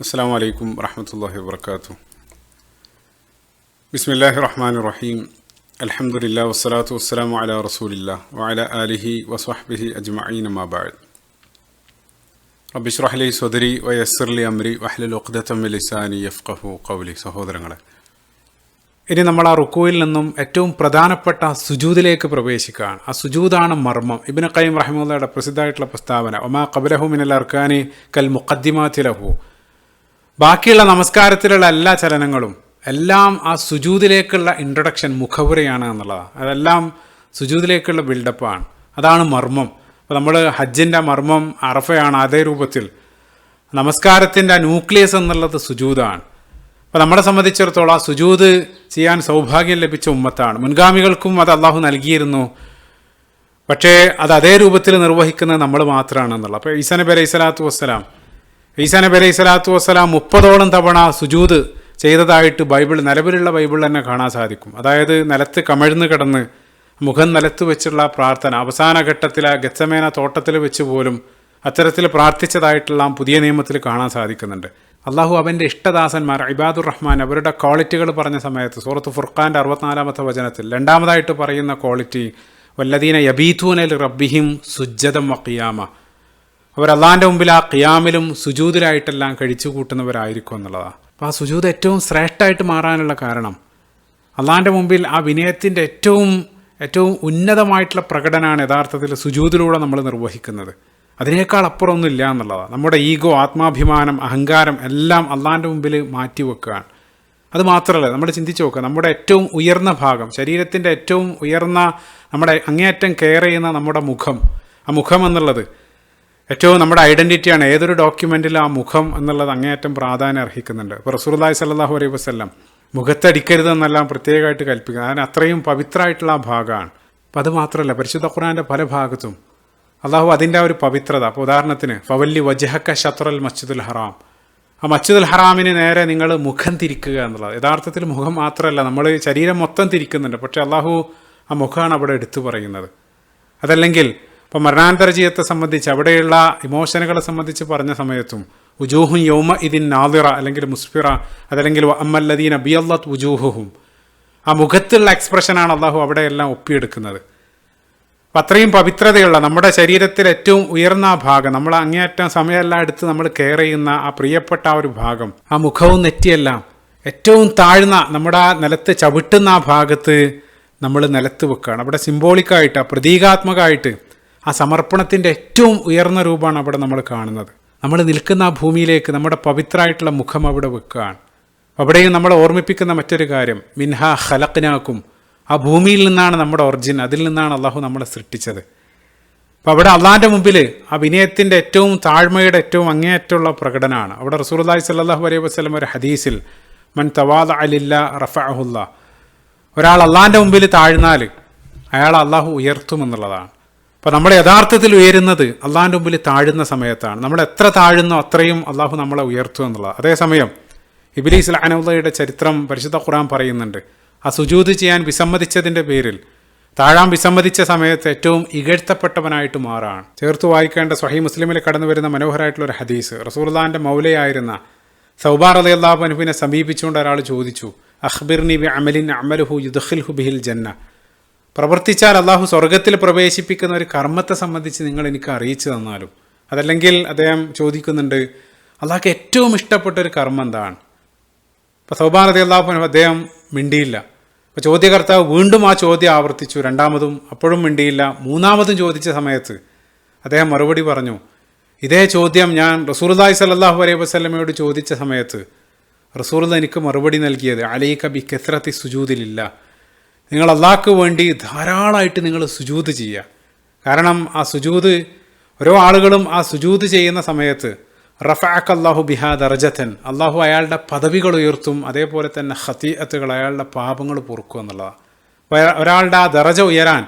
അസ്സാം വലൈക്കും വറഹമത്തല്ലാഹി വാബർക്കാത്തു ബിസ്മില്ലാഹി റഹ്മാൻ റഹീം. അലഹമുല്ല വസ്സലാത്തു വസ്സലാം അല റസൂലില്ല വഅല ആലിഹി വസ്വഹ്ബിഹി അജ്മഈൻ മാബാദ് റബിഷ്റഹ്ലി സ്വദരി വയസ്സർലി അമ്രി വഹ്ലുൽ ഉഖ്ദത്തം ലിസാനി യഫ്ഖഹു സഹോദരങ്ങളെ ഇനി നമ്മൾ ആ റുക്കുവിൽ നിന്നും ഏറ്റവും പ്രധാനപ്പെട്ട സുജൂദിലേക്ക് പ്രവേശിക്കുകയാണ്. ആ സുജൂദാണ് മർമ്മം. ഇബിന് ഖയ്യം റഹിമുള്ളയുടെ പ്രസിദ്ധമായിട്ടുള്ള പ്രസ്താവന ഒമാ കബലഹു മിനൽ അർക്കാനി കൽ മുഖദ്ദിമാത്തിലഹു ബാക്കിയുള്ള നമസ്കാരത്തിലുള്ള എല്ലാ ചലനങ്ങളും എല്ലാം ആ സുജൂതിലേക്കുള്ള ഇൻട്രൊഡക്ഷൻ മുഖവുരയാണ് എന്നുള്ളതാണ്. അതെല്ലാം സുജൂതിലേക്കുള്ള ബിൽഡപ്പാണ് അതാണ് മർമ്മം. അപ്പോൾ നമ്മൾ ഹജ്ജിന്റെ മർമ്മം അറഫയാണ് അതേ രൂപത്തിൽ. നമസ്കാരത്തിന്റെ ന്യൂക്ലിയസ് എന്നുള്ളത് സുജൂതാണ്. അപ്പോൾ നമ്മളെ സംബന്ധിച്ചിടത്തോളം ആ സുജൂത് ചെയ്യാൻ സൗഭാഗ്യം ലഭിച്ച ഉമ്മത്താണ്. മുൻഗാമികൾക്കും അത് അള്ളാഹു നൽകിയിരുന്നു. പക്ഷേ അത് അതേ രൂപത്തിൽ നിർവഹിക്കുന്നത് നമ്മൾ മാത്രമാണെന്നുള്ളത് അപ്പോൾ ഈസനബി അലൈഹി സ്വലാത്തു വസ്സലാം ഈസാ നബി അലൈഹി സ്വലാത്തു വസ്സലാം മുപ്പതോളം തവണ സുജൂദ് ചെയ്തതായിട്ട് ബൈബിൾ നിലവിലുള്ള ബൈബിൾ തന്നെ കാണാൻ സാധിക്കും. അതായത് നിലത്ത് കമഴ്ന്ന് കിടന്ന് മുഖം നിലത്ത് വെച്ചുള്ള പ്രാർത്ഥന അവസാന ഘട്ടത്തിൽ ആ ഗച്ചമേന തോട്ടത്തിൽ വെച്ച് പോലും അത്തരത്തിൽ പ്രാർത്ഥിച്ചതായിട്ടുള്ള പുതിയ നിയമത്തിൽ കാണാൻ സാധിക്കുന്നുണ്ട്. അള്ളാഹു അവന്റെ ഇഷ്ടദാസന്മാർ ഇബാദുർ റഹ്മാൻ അവരുടെ ക്വാളിറ്റികൾ പറഞ്ഞ സമയത്ത് സൂറത്ത് ഫുർഖാന്റെ അറുപത്തിനാലാമത്തെ വചനത്തിൽ രണ്ടാമതായിട്ട് പറയുന്ന ക്വാളിറ്റി വല്ലദീന യബീത്തൂനൽ റബ്ബിഹിം സുജ്ജതം വക്കിയാമ അവർ അള്ളാഹിന്റെ മുമ്പിൽ ആ ഖിയാമിലും സുജൂതിലായിട്ടെല്ലാം കഴിച്ചു കൂട്ടുന്നവരായിരിക്കും എന്നുള്ളതാണ് അപ്പോൾ ആ സുജൂത് ഏറ്റവും ശ്രേഷ്ഠമായിട്ട് മാറാനുള്ള കാരണം അള്ളാഹിന്റെ മുമ്പിൽ ആ വിനയത്തിന്റെ ഏറ്റവും ഏറ്റവും ഉന്നതമായിട്ടുള്ള പ്രകടനമാണ് യഥാർത്ഥത്തിൽ സുജൂതിലൂടെ നമ്മൾ നിർവഹിക്കുന്നത്. അതിനേക്കാൾ അപ്പുറമൊന്നും ഇല്ല എന്നുള്ളതാണ് നമ്മുടെ ഈഗോ ആത്മാഭിമാനം അഹങ്കാരം എല്ലാം അള്ളാഹിന്റെ മുമ്പിൽ മാറ്റിവെക്കുകയാണ്. അത് മാത്രമല്ല നമ്മൾ ചിന്തിച്ച് നോക്കുക നമ്മുടെ ഏറ്റവും ഉയർന്ന ഭാഗം ശരീരത്തിന്റെ ഏറ്റവും ഉയർന്ന നമ്മുടെ അങ്ങേയറ്റം കെയർ ചെയ്യുന്ന നമ്മുടെ മുഖം ആ മുഖം എന്നുള്ളത് ഏറ്റവും നമ്മുടെ ഐഡന്റിറ്റിയാണ് ഏതൊരു ഡോക്യുമെന്റിലും ആ മുഖം എന്നുള്ളത് അങ്ങേയറ്റം പ്രാധാന്യം അർഹിക്കുന്നുണ്ട്. ഇപ്പോൾ റസൂർദായ് സല്ലാഹു അലൈഹി മുഖത്തടിക്കരുത് മുഖത്തടിക്കരുതെന്നെല്ലാം പ്രത്യേകമായിട്ട് കൽപ്പിക്കുന്നത്. അതിന് അത്രയും പവിത്രമായിട്ടുള്ള ആ ഭാഗമാണ്. അപ്പം അത് മാത്രമല്ല പരിശുദ്ധ ഖുറാന്റെ പല ഭാഗത്തും അള്ളാഹു അതിന്റെ ആ ഒരു പവിത്രത. അപ്പോൾ ഉദാഹരണത്തിന് ഫവല്ലി വജഹക്ക ഷത്രൽ മസ്ജിദുൽ ഹറാം. ആ മസ്ജിദുൽ ഹറാമിന് നേരെ നിങ്ങൾ മുഖം തിരിക്കുക എന്നുള്ളത്. യഥാർത്ഥത്തിൽ മുഖം മാത്രമല്ല നമ്മൾ ശരീരം മൊത്തം തിരിക്കുന്നുണ്ട്. പക്ഷേ അള്ളാഹു ആ മുഖമാണ് അവിടെ എടുത്തു പറയുന്നത്. അതല്ലെങ്കിൽ ഇപ്പോൾ മരണാന്തര ജീവിതത്തെ സംബന്ധിച്ച് അവിടെയുള്ള ഇമോഷനുകളെ സംബന്ധിച്ച് പറഞ്ഞ സമയത്തും ഉജൂഹും യൗമ ഇതിൻ നാദിറ അല്ലെങ്കിൽ മുസ്ഫിറ അതല്ലെങ്കിൽ അമ്മല്ലദീൻ അബിയല്ലത്ത് ഉജൂഹും ആ മുഖത്തുള്ള എക്സ്പ്രഷനാണ് അള്ളാഹു അവിടെയെല്ലാം ഒപ്പിയെടുക്കുന്നത്. അപ്പം അത്രയും പവിത്രതയുള്ള നമ്മുടെ ശരീരത്തിൽ ഏറ്റവും ഉയർന്ന ആ ഭാഗം നമ്മൾ അങ്ങേയറ്റം സമയമെല്ലാം എടുത്ത് നമ്മൾ കെയർ ചെയ്യുന്ന ആ പ്രിയപ്പെട്ട ആ ഒരു ഭാഗം ആ മുഖവും നെറ്റിയെല്ലാം ഏറ്റവും താഴ്ന്ന നമ്മുടെ ആ നിലത്ത് ചവിട്ടുന്ന ആ ഭാഗത്ത് നമ്മൾ നിലത്ത് വെക്കുകയാണ്. അവിടെ സിംബോളിക്കായിട്ട് പ്രതീകാത്മകമായിട്ട് ആ സമർപ്പണത്തിന്റെ ഏറ്റവും ഉയർന്ന രൂപമാണ് അവിടെ നമ്മൾ കാണുന്നത്. നമ്മൾ നിൽക്കുന്ന ആ ഭൂമിയിലേക്ക് നമ്മുടെ പവിത്രമായിട്ടുള്ള മുഖം അവിടെ വെക്കുകയാണ്. അവിടെയും നമ്മൾ ഓർമ്മിപ്പിക്കുന്ന മറ്റൊരു കാര്യം മിൻഹ ഹലക്കിനാക്കും ആ ഭൂമിയിൽ നിന്നാണ് നമ്മുടെ ഒറിജിൻ അതിൽ നിന്നാണ് അള്ളാഹു നമ്മളെ സൃഷ്ടിച്ചത്. അപ്പം അവിടെ അള്ളാഹിന്റെ മുമ്പിൽ ആ വിനയത്തിന്റെ ഏറ്റവും താഴ്മയുടെ ഏറ്റവും അങ്ങേയറ്റമുള്ള പ്രകടനമാണ്. അവിടെ റസൂർല്ലാഹി സല്ലാഹു അലൈഹി വസ്ലം ഒരു ഹദീസിൽ മൻ തവാദ അലില്ല റഫഅഹുല്ല ഒരാൾ അള്ളാഹിന്റെ മുമ്പിൽ താഴ്ന്നാൽ അയാൾ അള്ളാഹു ഉയർത്തുമെന്നുള്ളതാണ്. അപ്പോൾ നമ്മൾ യഥാർത്ഥത്തിൽ ഉയരുന്നത് അള്ളാഹിന്റെ മുമ്പിൽ താഴുന്ന സമയത്താണ്. നമ്മൾ എത്ര താഴുന്നോ അത്രയും അള്ളാഹു നമ്മളെ ഉയർത്തും എന്നുള്ളത്. അതേസമയം ഇബിലീസ് അനൗദയുടെ ചരിത്രം പരിശുദ്ധ ഖുറാൻ പറയുന്നുണ്ട്. ആ സുജൂത് ചെയ്യാൻ വിസമ്മതിച്ചതിന്റെ പേരിൽ താഴാൻ വിസമ്മതിച്ച സമയത്ത് ഏറ്റവും ഇകഴ്ത്തപ്പെട്ടവനായിട്ട് മാറാണ്. ചേർത്ത് വായിക്കേണ്ട സ്വഹി മുസ്ലിമിൽ കടന്നു വരുന്ന മനോഹരമായിട്ടുള്ള ഒരു ഹദീസ്. റസൂർദാന്റെ മൗലയായിരുന്ന സൗബാർ അലി അള്ളാഹു അനുവിനെ സമീപിച്ചുകൊണ്ട് ഒരാൾ ചോദിച്ചു അഖ്ബിർനി ബി അമലിൻ അമലുഹു യുദ്ഖിൽ ഹുബിഹിൽ ജന്ന പ്രവർത്തിച്ചാൽ അള്ളാഹു സ്വർഗത്തിൽ പ്രവേശിപ്പിക്കുന്ന ഒരു കർമ്മത്തെ സംബന്ധിച്ച് നിങ്ങൾ എനിക്ക് അറിയിച്ചു തന്നാലും. അതല്ലെങ്കിൽ അദ്ദേഹം ചോദിക്കുന്നുണ്ട് അള്ളാഹ്ക്ക് ഏറ്റവും ഇഷ്ടപ്പെട്ട ഒരു കർമ്മം എന്താണ്? അപ്പോൾ അലി അള്ളാഹു അദ്ദേഹം മിണ്ടിയില്ല. അപ്പോൾ ചോദ്യകർത്താവ് വീണ്ടും ആ ചോദ്യം ആവർത്തിച്ചു. രണ്ടാമതും അപ്പോഴും മിണ്ടിയില്ല. മൂന്നാമതും ചോദിച്ച സമയത്ത് അദ്ദേഹം മറുപടി പറഞ്ഞു ഇതേ ചോദ്യം ഞാൻ റസൂർദായ് സല്ലാഹു അലൈഹി വസ്ലമയോട് ചോദിച്ച സമയത്ത് റസൂർദ എനിക്ക് മറുപടി നൽകിയത് അലൈക ബി കെത്രത്തി സുജൂതിലില്ല നിങ്ങൾ അള്ളാഹ്ക്ക് വേണ്ടി ധാരാളമായിട്ട് നിങ്ങൾ സുജൂത് ചെയ്യുക. കാരണം ആ സുജൂത് ഓരോ ആളുകളും ആ സുജൂത് ചെയ്യുന്ന സമയത്ത് റഫാഖ് അള്ളാഹു ബിഹാ ദർജത്തൻ അള്ളാഹു അയാളുടെ പദവികൾ ഉയർത്തും അതേപോലെ തന്നെ ഹത്തീഅത്തുകൾ അയാളുടെ പാപങ്ങൾ പൊറുക്കും എന്നുള്ളതാണ്. ഒരാളുടെ ആ ദറജ ഉയരാൻ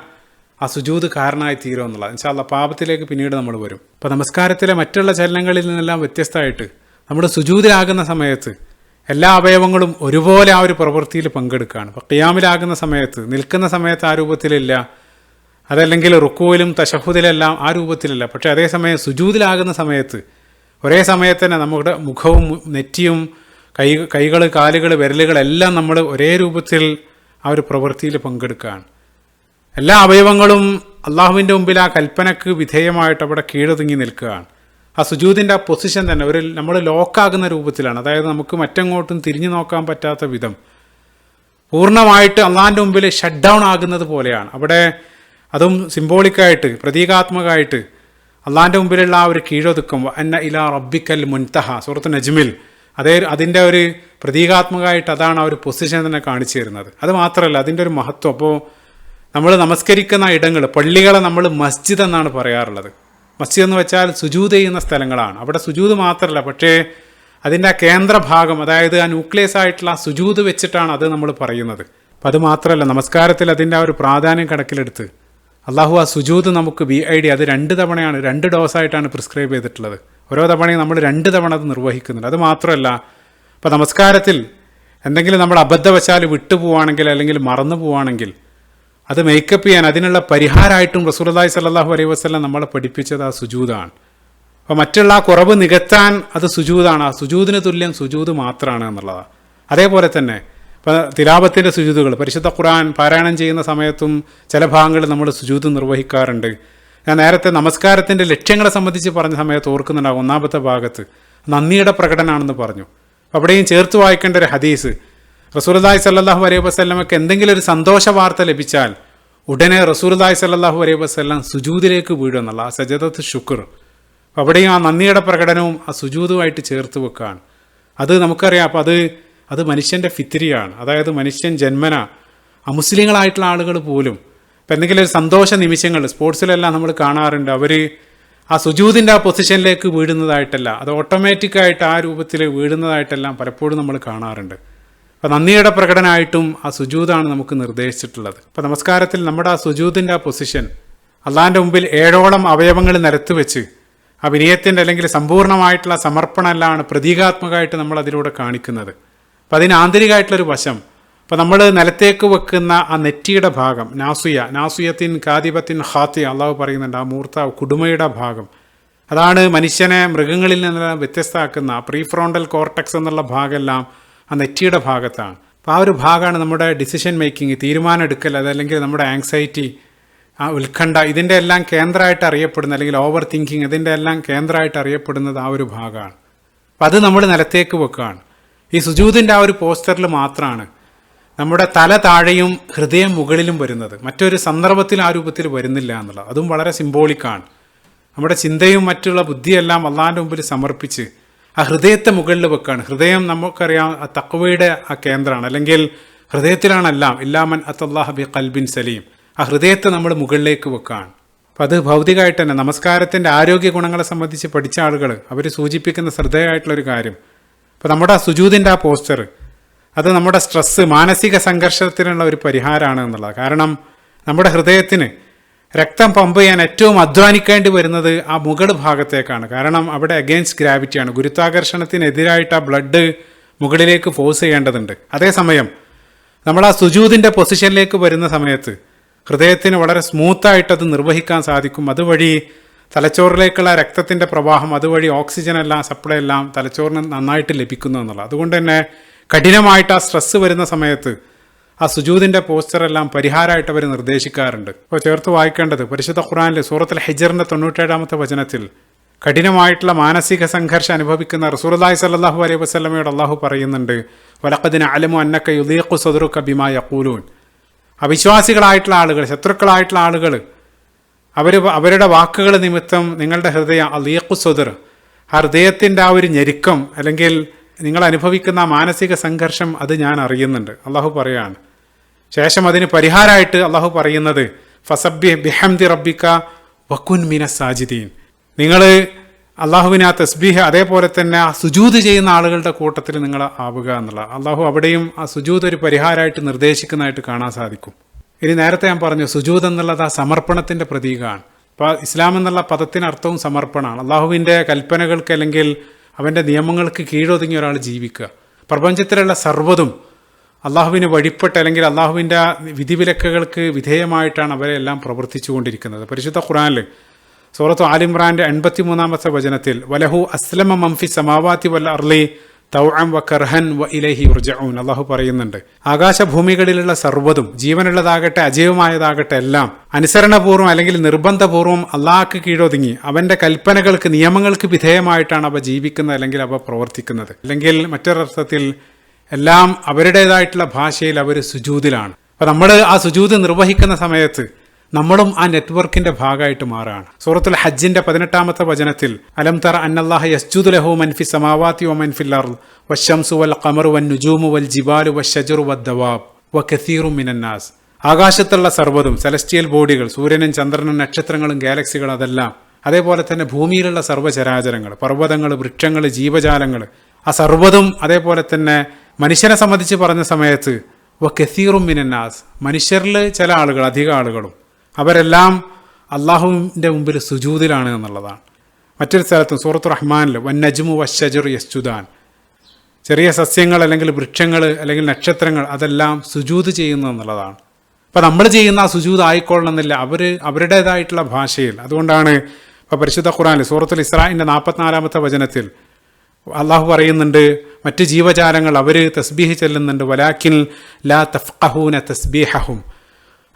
ആ സുജൂത് കാരണമായി തീരും എന്നുള്ളത് എന്നുവെച്ചാൽ പാപത്തിലേക്ക് പിന്നീട് നമ്മൾ വരും. അപ്പോൾ നമസ്കാരത്തിലെ മറ്റുള്ള ചലനങ്ങളിൽ നിന്നെല്ലാം വ്യത്യസ്തമായിട്ട് നമ്മുടെ സുജൂതിലാകുന്ന സമയത്ത് എല്ലാ അവയവങ്ങളും ഒരുപോലെ ആ ഒരു പ്രവൃത്തിയിൽ പങ്കെടുക്കുകയാണ് അപ്പോൾ ഖിയാമിലാകുന്ന സമയത്ത് നിൽക്കുന്ന സമയത്ത് ആ രൂപത്തിലില്ല. അതല്ലെങ്കിൽ റുക്കുവിലും തശഹുദിലെല്ലാം ആ രൂപത്തിലല്ല. പക്ഷേ അതേസമയം സുജൂതിലാകുന്ന സമയത്ത് ഒരേ സമയത്ത് തന്നെ നമ്മുടെ മുഖവും നെറ്റിയും കൈ കൈകൾ കാലുകൾ വിരലുകളെല്ലാം നമ്മൾ ഒരേ രൂപത്തിൽ ആ ഒരു പ്രവൃത്തിയിൽ പങ്കെടുക്കുകയാണ് എല്ലാ അവയവങ്ങളും അള്ളാഹുവിന്റെ മുമ്പിൽ ആ കൽപ്പനക്ക് വിധേയമായിട്ട് അവിടെ കീഴൊതുങ്ങി നിൽക്കുകയാണ്. ആ സുജൂതിന്റെ ആ പൊസിഷൻ തന്നെ ഒരു നമ്മൾ ലോക്കാകുന്ന രൂപത്തിലാണ്. അതായത് നമുക്ക് മറ്റെങ്ങോട്ടും തിരിഞ്ഞു നോക്കാൻ പറ്റാത്ത വിധം. പൂർണമായിട്ട് അള്ളാഹിന്റെ മുമ്പിൽ ഷട്ട് ഡൗൺ ആകുന്നത് പോലെയാണ്. അവിടെ അതും സിംബോളിക്കായിട്ട് പ്രതീകാത്മകമായിട്ട് അള്ളാഹിന്റെ മുമ്പിലുള്ള ആ ഒരു കീഴൊതുക്കം അന്ന ഇല റബ്ബിക്കൽ മുൻതഹ സുഹൃത്ത് നജ്മിൽ. അതേ അതിന്റെ ഒരു പ്രതീകാത്മകമായിട്ട് അതാണ് ആ ഒരു പൊസിഷൻ തന്നെ കാണിച്ചു തരുന്നത്. അത് മാത്രമല്ല അതിന്റെ ഒരു മഹത്വം. അപ്പോൾ നമ്മൾ നമസ്കരിക്കുന്ന ഇടങ്ങൾ പള്ളികളെ നമ്മൾ മസ്ജിദ് എന്നാണ് പറയാറുള്ളത്. മസ്ജിദ് എന്ന് വെച്ചാൽ സുജൂത് ചെയ്യുന്ന സ്ഥലങ്ങളാണ്. അവിടെ സുജൂത് മാത്രമല്ല പക്ഷേ അതിന്റെ ആ കേന്ദ്രഭാഗം അതായത് ആ ന്യൂക്ലിയസ് ആയിട്ടുള്ള സുജൂത് വെച്ചിട്ടാണ് അത് നമ്മൾ പറയുന്നത്. അപ്പം അത് മാത്രമല്ല നമസ്കാരത്തിൽ അതിന്റെ ആ ഒരു പ്രാധാന്യം കണക്കിലെടുത്ത് അള്ളാഹു ആ സുജൂത് നമുക്ക് ബി ഐ ഡി അത് രണ്ട് തവണയാണ് രണ്ട് ഡോസായിട്ടാണ് പ്രിസ്ക്രൈബ് ചെയ്തിട്ടുള്ളത്. ഓരോ തവണയും നമ്മൾ രണ്ട് തവണ അത് നിർവഹിക്കുന്നുണ്ട്. അത് മാത്രമല്ല ഇപ്പോൾ നമസ്കാരത്തിൽ എന്തെങ്കിലും നമ്മൾ അബദ്ധവശാൽ വിട്ടുപോവാണെങ്കിൽ അല്ലെങ്കിൽ മറന്നു പോവാണെങ്കിൽ അത് മേക്കപ്പ് ചെയ്യാൻ അതിനുള്ള പരിഹാരമായിട്ടും റസൂലി സല്ലാഹു അലൈഹി വസ്ലം നമ്മളെ പഠിപ്പിച്ചത് ആ സുജൂതാണ്. അപ്പോൾ മറ്റുള്ള ആ കുറവ് നികത്താൻ അത് സുജൂതാണ്. ആ സുജൂദിന് തുല്യം സുജൂത് മാത്രമാണ് എന്നുള്ളതാണ് അതേപോലെ തന്നെ ഇപ്പോൾ തിലാപത്തിന്റെ സുജൂതുകൾ പരിശുദ്ധ ഖുർആൻ പാരായണം ചെയ്യുന്ന സമയത്തും ചില ഭാഗങ്ങളിൽ നമ്മൾ സുജൂത് നിർവഹിക്കാറുണ്ട്. ഞാൻ നേരത്തെ നമസ്കാരത്തിന്റെ ലക്ഷ്യങ്ങളെ സംബന്ധിച്ച് പറഞ്ഞ സമയത്ത് ഓർക്കുന്നുണ്ടാകും ഒന്നാമത്തെ ഭാഗത്ത് നന്ദിയുടെ പ്രകടനമാണെന്ന് പറഞ്ഞു. അവിടെയും ചേർത്ത് വായിക്കേണ്ട ഒരു ഹദീസ് റസൂർദായ് സല്ലാഹു അലൈഹി വസ്ലമക്ക് എന്തെങ്കിലും ഒരു സന്തോഷ വാർത്ത ലഭിച്ചാൽ ഉടനെ റസൂർദായ് സല്ലാഹു അലൈഹി വസ്ലം സുജൂദിലേക്ക് വീഴും എന്നുള്ള ആ സജദത്ത് ശുക്ർ. അവിടെയും ആ നന്ദിയുടെ പ്രകടനവും ആ സുജൂതുമായിട്ട് ചേർത്ത് വെക്കുകയാണ് അത് നമുക്കറിയാം അപ്പം അത് അത് മനുഷ്യന്റെ ഫിത്തിരിയാണ് അതായത് മനുഷ്യൻ ജന്മന അമുസ്ലിങ്ങളായിട്ടുള്ള ആളുകൾ പോലും. ഇപ്പം എന്തെങ്കിലും ഒരു സന്തോഷ നിമിഷങ്ങൾ സ്പോർട്സിലെല്ലാം നമ്മൾ കാണാറുണ്ട് അവർ ആ സുജൂതിന്റെ ആ പൊസിഷനിലേക്ക് വീഴുന്നതായിട്ടല്ല അത് ഓട്ടോമാറ്റിക്കായിട്ട് ആ രൂപത്തിൽ വീഴുന്നതായിട്ടെല്ലാം പലപ്പോഴും നമ്മൾ കാണാറുണ്ട്. അപ്പോൾ നന്ദിയുടെ പ്രകടനമായിട്ടും ആ സുജൂതാണ് നമുക്ക് നിർദ്ദേശിച്ചിട്ടുള്ളത്. അപ്പോൾ നമസ്കാരത്തിൽ നമ്മുടെ ആ സുജൂതിന്റെ ആ പൊസിഷൻ അള്ളാഹിന്റെ മുമ്പിൽ ഏഴോളം അവയവങ്ങൾ നിരത്തി വെച്ച് ആ വിനയത്തിന്റെ അല്ലെങ്കിൽ സമ്പൂർണമായിട്ടുള്ള സമർപ്പണമെല്ലാം പ്രതീകാത്മകമായിട്ട് നമ്മൾ അതിലൂടെ കാണിക്കുന്നത്. അപ്പം അതിന് ആന്തരികമായിട്ടുള്ളൊരു വശം അപ്പം നമ്മൾ നിലത്തേക്ക് വെക്കുന്ന ആ നെറ്റിയുടെ ഭാഗം നാസുയ നാസുയത്തിൻ കാതിപത്തിൻ ഹാത്തി അള്ളാഹു പറയുന്നുണ്ട് ആ മൂർത്ത കുടുമയുടെ ഭാഗം. അതാണ് മനുഷ്യനെ മൃഗങ്ങളിൽ നിന്ന് വ്യത്യസ്തമാക്കുന്ന പ്രീഫ്രോണ്ടൽ കോർട്ടക്സ് എന്നുള്ള ഭാഗമെല്ലാം ആ നെറ്റിയുടെ ഭാഗത്താണ്. അപ്പോൾ ആ ഒരു ഭാഗമാണ് നമ്മുടെ ഡിസിഷൻ മേക്കിംഗ് തീരുമാനം എടുക്കൽ അതല്ലെങ്കിൽ നമ്മുടെ ആങ്സൈറ്റി ആ ഉത്കണ്ഠ ഇതിന്റെ എല്ലാം കേന്ദ്രമായിട്ട് അറിയപ്പെടുന്ന അല്ലെങ്കിൽ ഓവർ തിങ്കിങ് ഇതിന്റെ എല്ലാം കേന്ദ്രമായിട്ട് അറിയപ്പെടുന്നത് ആ ഒരു ഭാഗമാണ്. അപ്പം അത് നമ്മൾ നിലത്തേക്ക് വെക്കുകയാണ്. ഈ സുജൂതിന്റെ ആ ഒരു പോസ്റ്ററിൽ മാത്രമാണ് നമ്മുടെ തല താഴെയും ഹൃദയം മുകളിലും വരുന്നത്. മറ്റൊരു സന്ദർഭത്തിൽ ആ രൂപത്തിൽ വരുന്നില്ല എന്നുള്ളത്. അതും വളരെ സിംബോളിക്കാണ് നമ്മുടെ ചിന്തയും മറ്റുള്ള ബുദ്ധിയെല്ലാം അള്ളാന്റെ മുമ്പിൽ സമർപ്പിച്ച് ആ ഹൃദയത്തെ മുകളിൽ വെക്കുകയാണ് ഹൃദയം നമുക്കറിയാം തക്വയുടെ ആ കേന്ദ്രമാണ്. അല്ലെങ്കിൽ ഹൃദയത്തിലാണെല്ലാം ഇല്ലാമൻ അത്തല്ലാഹ് ബി കൽബിൻ സലീം. ആ ഹൃദയത്തെ നമ്മൾ മുകളിലേക്ക് വെക്കുകയാണ് അപ്പം അത് ഭൗതികമായിട്ട് തന്നെ നമസ്കാരത്തിന്റെ ആരോഗ്യ ഗുണങ്ങളെ സംബന്ധിച്ച് പഠിച്ച ആളുകൾ അവർ സൂചിപ്പിക്കുന്ന ശ്രദ്ധേയമായിട്ടുള്ളൊരു കാര്യം. അപ്പം നമ്മുടെ സുജൂതിന്റെ ആ പോസ്റ്റർ അത് നമ്മുടെ സ്ട്രെസ്സ് മാനസിക സംഘർഷത്തിനുള്ള ഒരു പരിഹാരമാണ് എന്നുള്ളത്. കാരണം നമ്മുടെ ഹൃദയത്തിന് രക്തം പമ്പ് ചെയ്യാൻ ഏറ്റവും അധ്വാനിക്കേണ്ടി വരുന്നത് ആ മുകൾ ഭാഗത്തേക്കാണ്. കാരണം അവിടെ അഗെയിൻസ്റ്റ് ഗ്രാവിറ്റിയാണ് ഗുരുത്വാകർഷണത്തിനെതിരായിട്ട് ആ ബ്ലഡ് മുകളിലേക്ക് ഫോഴ്സ് ചെയ്യേണ്ടതുണ്ട്. അതേസമയം നമ്മൾ ആ സുജൂതിന്റെ പൊസിഷനിലേക്ക് വരുന്ന സമയത്ത് ഹൃദയത്തിന് വളരെ സ്മൂത്തായിട്ട് അത് നിർവഹിക്കാൻ സാധിക്കും. അതുവഴി തലച്ചോറിലേക്കുള്ള രക്തത്തിന്റെ പ്രവാഹം അതുവഴി ഓക്സിജൻ എല്ലാം സപ്ലൈ എല്ലാം തലച്ചോറിന് നന്നായിട്ട് ലഭിക്കുന്നു എന്നുള്ളത്. അതുകൊണ്ട് തന്നെ കഠിനമായിട്ട് ആ സ്ട്രെസ്സ് വരുന്ന സമയത്ത് ആ സുജൂദിന്റെ പോസ്റ്ററെല്ലാം പരിഹാരമായിട്ട് അവർ നിർദ്ദേശിക്കാറുണ്ട്. ഇപ്പോൾ ചേർത്ത് വായിക്കേണ്ടത് പരിശുദ്ധ ഖുറാനിലെ സൂറത്തുൽ ഹിജറിന്റെ തൊണ്ണൂറ്റേഴാമത്തെ വചനത്തിൽ കഠിനമായിട്ടുള്ള മാനസിക സംഘർഷം അനുഭവിക്കുന്ന റസൂർലായി സല്ലാഹു അലൈഹി വസ്ലമയോട് അള്ളാഹു പറയുന്നുണ്ട് വലക്കതിന് അലമു അന്നക്ക യുദീഖു സദറുക്ക ബിമാ യക്കൂലൂൻ അവിശ്വാസികളായിട്ടുള്ള ആളുകൾ ശത്രുക്കളായിട്ടുള്ള ആളുകൾ അവർ അവരുടെ വാക്കുകൾ നിമിത്തം നിങ്ങളുടെ ഹൃദയം അലിയക്കു സ്വദർ ആ ഹൃദയത്തിന്റെ ആ ഒരു ഞെരുക്കം അല്ലെങ്കിൽ നിങ്ങൾ അനുഭവിക്കുന്ന മാനസിക സംഘർഷം അത് ഞാൻ അറിയുന്നുണ്ട്. അള്ളാഹു പറയാണ്. ശേഷം അതിന് പരിഹാരമായിട്ട് അള്ളാഹു പറയുന്നത് ഫസബി ബിഹംദി റബ്ബിക്ക വക്കുൻ മിന സാജിദീൻ. നിങ്ങൾ അള്ളാഹുവിനെ ആ തസ്ബീഹ് അതേപോലെ തന്നെ ആ സുജൂത് ചെയ്യുന്ന ആളുകളുടെ കൂട്ടത്തിൽ നിങ്ങൾ ആവുക എന്നുള്ള അള്ളാഹു അവിടെയും ആ സുജൂത് ഒരു പരിഹാരമായിട്ട് നിർദ്ദേശിക്കുന്നതായിട്ട് കാണാൻ സാധിക്കും. ഇനി നേരത്തെ ഞാൻ പറഞ്ഞു സുജൂത് എന്നുള്ളത് ആ സമർപ്പണത്തിന്റെ പ്രതീകമാണ്. അപ്പോൾ ഇസ്ലാം എന്നുള്ള പദത്തിന് അർത്ഥവും സമർപ്പണമാണ്. അള്ളാഹുവിന്റെ കൽപ്പനകൾക്ക് അല്ലെങ്കിൽ അവന്റെ നിയമങ്ങൾക്ക് കീഴൊതുങ്ങി ഒരാൾ ജീവിക്കുക. പ്രപഞ്ചത്തിലുള്ള സർവതും അള്ളാഹുവിന് വഴിപ്പെട്ട് അല്ലെങ്കിൽ അള്ളാഹുവിന്റെ വിധിവിലക്കുകൾക്ക് വിധേയമായിട്ടാണ് അവരെല്ലാം പ്രവർത്തിച്ചു കൊണ്ടിരിക്കുന്നത് പരിശുദ്ധ ഖുറാനിൽ സൂറത്ത് ആലിമ്രാന്റെ എൺപത്തി മൂന്നാമത്തെ വചനത്തിൽ വലഹു അസ്ലമ മംഫി സമാവാത്തി വൽ അർലി തൗഅം വ കർഹൻ വ ഇലഹി ഉർജഊൻ അള്ളാഹു പറയുന്നുണ്ട് ആകാശഭൂമികളിലുള്ള സർവതും ജീവനുള്ളതാകട്ടെ അജീവമായതാകട്ടെ എല്ലാം അനുസരണപൂർവം അല്ലെങ്കിൽ നിർബന്ധപൂർവം അള്ളാഹ്ക്ക് കീഴൊതുങ്ങി അവന്റെ കൽപ്പനകൾക്ക് നിയമങ്ങൾക്ക് വിധേയമായിട്ടാണ് അവ ജീവിക്കുന്നത് അല്ലെങ്കിൽ അവ പ്രവർത്തിക്കുന്നത്. അല്ലെങ്കിൽ മറ്റൊരർത്ഥത്തിൽ എല്ലാം അവരുടേതായിട്ടുള്ള ഭാഷയിൽ അവർ സുജൂതിലാണ്. അപ്പം നമ്മൾ ആ സുജൂത് നിർവഹിക്കുന്ന സമയത്ത് നമ്മളും ആ നെറ്റ്വർക്കിന്റെ ഭാഗമായിട്ട് മാറുകയാണ്. സൂറത്തുൽ ഹജ്ജിന്റെ പതിനെട്ടാമത്തെ വചനത്തിൽ അലം തറ അന്നല്ലാഹ യസ്ജുദ് ലഹു മൻഫി സമാവാത്തി വ മൻഫിൽ അർൾ വശംസു വൽ ഖമറു വൻ നുജൂമു വൽ ജിബാലു വശജറു വദ്ദവാബ് വ കസീറു മിനന്നാസ് ആകാശത്തുള്ള സർവതും സെലസ്റ്റിയൽ ബോഡികൾ സൂര്യനും ചന്ദ്രനും നക്ഷത്രങ്ങളും ഗാലക്സികളും അതെല്ലാം അതേപോലെ തന്നെ ഭൂമിയിലുള്ള സർവചരാചരങ്ങൾ പർവതങ്ങൾ വൃക്ഷങ്ങൾ ജീവജാലങ്ങൾ ആ സർവതും അതേപോലെ തന്നെ മനുഷ്യനെ സംബന്ധിച്ച് പറഞ്ഞ സമയത്ത് വ കസീറും മിനന്നാസ് മനുഷ്യരിൽ ചില ആളുകൾ അധിക ആളുകളും അവരെല്ലാം അള്ളാഹുവിന്റെ മുമ്പിൽ സുജൂതിലാണ് എന്നുള്ളതാണ്. മറ്റൊരു സ്ഥലത്തും സൂറത്ത് റഹ്മാനിൽ വൻ നജ്മു വശജുർ യസ്ജുദാൻ. ചെറിയ സസ്യങ്ങൾ അല്ലെങ്കിൽ വൃക്ഷങ്ങൾ അല്ലെങ്കിൽ നക്ഷത്രങ്ങൾ അതെല്ലാം സുജൂത് ചെയ്യുന്നു എന്നുള്ളതാണ്. അപ്പോൾ നമ്മൾ ചെയ്യുന്ന ആ സുജൂത് ആയിക്കൊള്ളണമെന്നില്ല. അവർ അവരുടേതായിട്ടുള്ള ഭാഷയിൽ. അതുകൊണ്ടാണ് ഇപ്പോൾ പരിശുദ്ധ ഖുറാനിൽ സൂറത്തുൽ ഇസ്രായിന്റെ നാൽപ്പത്തിനാലാമത്തെ വചനത്തിൽ അള്ളാഹു പറയുന്നുണ്ട് മറ്റ് ജീവജാലങ്ങൾ അവർ തസ്ബീഹ് ചെല്ലുന്നുണ്ട്. വലാക്കിൻ ലാ തഫ്ഖഹൂന തസ്ബീഹഹും.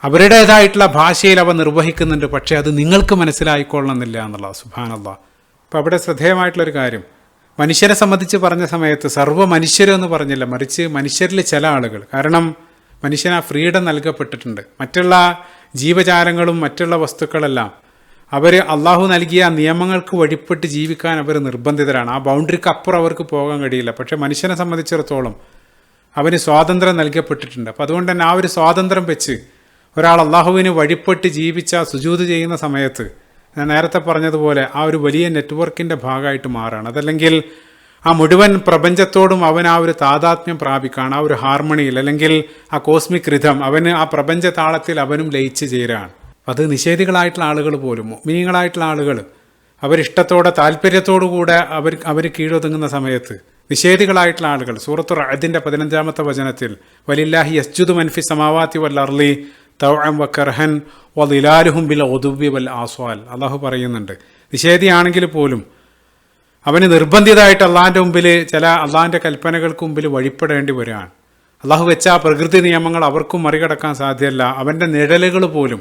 അവരുടേതായിട്ടുള്ള ഭാഷയിൽ അവ നിർവഹിക്കുന്നുണ്ട്. പക്ഷേ അത് നിങ്ങൾക്ക് മനസ്സിലായിക്കൊള്ളണമെന്നില്ല എന്നുള്ള സുബാനല്ല അപ്പം അവിടെ ശ്രദ്ധേയമായിട്ടുള്ളൊരു കാര്യം. മനുഷ്യരെ സംബന്ധിച്ച് പറഞ്ഞ സമയത്ത് സർവ മനുഷ്യരും എന്ന് പറഞ്ഞില്ല. മറിച്ച് മനുഷ്യരിൽ ചില ആളുകൾ. കാരണം മനുഷ്യന് ആ ഫ്രീഡം നൽകപ്പെട്ടിട്ടുണ്ട്. മറ്റുള്ള ജീവജാലങ്ങളും മറ്റുള്ള വസ്തുക്കളെല്ലാം അവർ അള്ളാഹു നൽകിയ നിയമങ്ങൾക്ക് വഴിപ്പെട്ട് ജീവിക്കാൻ അവർ നിർബന്ധിതരാണ്. ആ ബൗണ്ടറിക്ക് അപ്പുറം അവർക്ക് പോകാൻ കഴിയില്ല. പക്ഷെ മനുഷ്യനെ സംബന്ധിച്ചിടത്തോളം അവന് സ്വാതന്ത്ര്യം നൽകപ്പെട്ടിട്ടുണ്ട്. അപ്പോൾ അതുകൊണ്ട് തന്നെ ആ ഒരു സ്വാതന്ത്ര്യം വെച്ച് ഒരാൾ അള്ളാഹുവിന് വഴിപ്പെട്ട് ജീവിച്ച സുജൂത് ചെയ്യുന്ന സമയത്ത് ഞാൻ നേരത്തെ പറഞ്ഞതുപോലെ ആ ഒരു വലിയ നെറ്റ്വർക്കിന്റെ ഭാഗമായിട്ട് മാറുകയാണ് അതല്ലെങ്കിൽ ആ മുഴുവൻ പ്രപഞ്ചത്തോടും അവൻ ആ ഒരു താതാത്മ്യം പ്രാപിക്കുകയാണ് ആ ഒരു ഹാർമണിയിൽ അല്ലെങ്കിൽ ആ കോസ്മിക് റിഥം അവന് ആ പ്രപഞ്ച താളത്തിൽ അവനും ലയിച്ചു ചേരുകയാണ് അത് നിഷേധികളായിട്ടുള്ള ആളുകൾ പോലും മിനിങ്ങളായിട്ടുള്ള ആളുകൾ അവരിഷ്ടത്തോടെ താല്പര്യത്തോടു കൂടെ അവർ അവർ കീഴൊതുങ്ങുന്ന സമയത്ത് നിഷേധികളായിട്ടുള്ള ആളുകൾ സൂറത്തു റഅദിന്റെ പതിനഞ്ചാമത്തെ വചനത്തിൽ വലില്ലാഹി യസ്ജുദു മൻഫി സമാവാത്തി വൽ അർലി തവം വ കർഹൻ വലിലാലുഹും ബിൽ ഒതുബി വൽ ആസ്വാൽ. അള്ളാഹു പറയുന്നുണ്ട് നിഷേധിയാണെങ്കിൽ പോലും അവന് നിർബന്ധിതമായിട്ട് അള്ളാഹിന്റെ മുമ്പിൽ ചില അള്ളാഹിന്റെ കൽപ്പനകൾക്ക് മുമ്പിൽ വഴിപ്പെടേണ്ടി വരികയാണ് അള്ളാഹു വെച്ച ആ പ്രകൃതി നിയമങ്ങൾ അവർക്കും മറികടക്കാൻ സാധ്യമല്ല അവന്റെ നിഴലുകൾ പോലും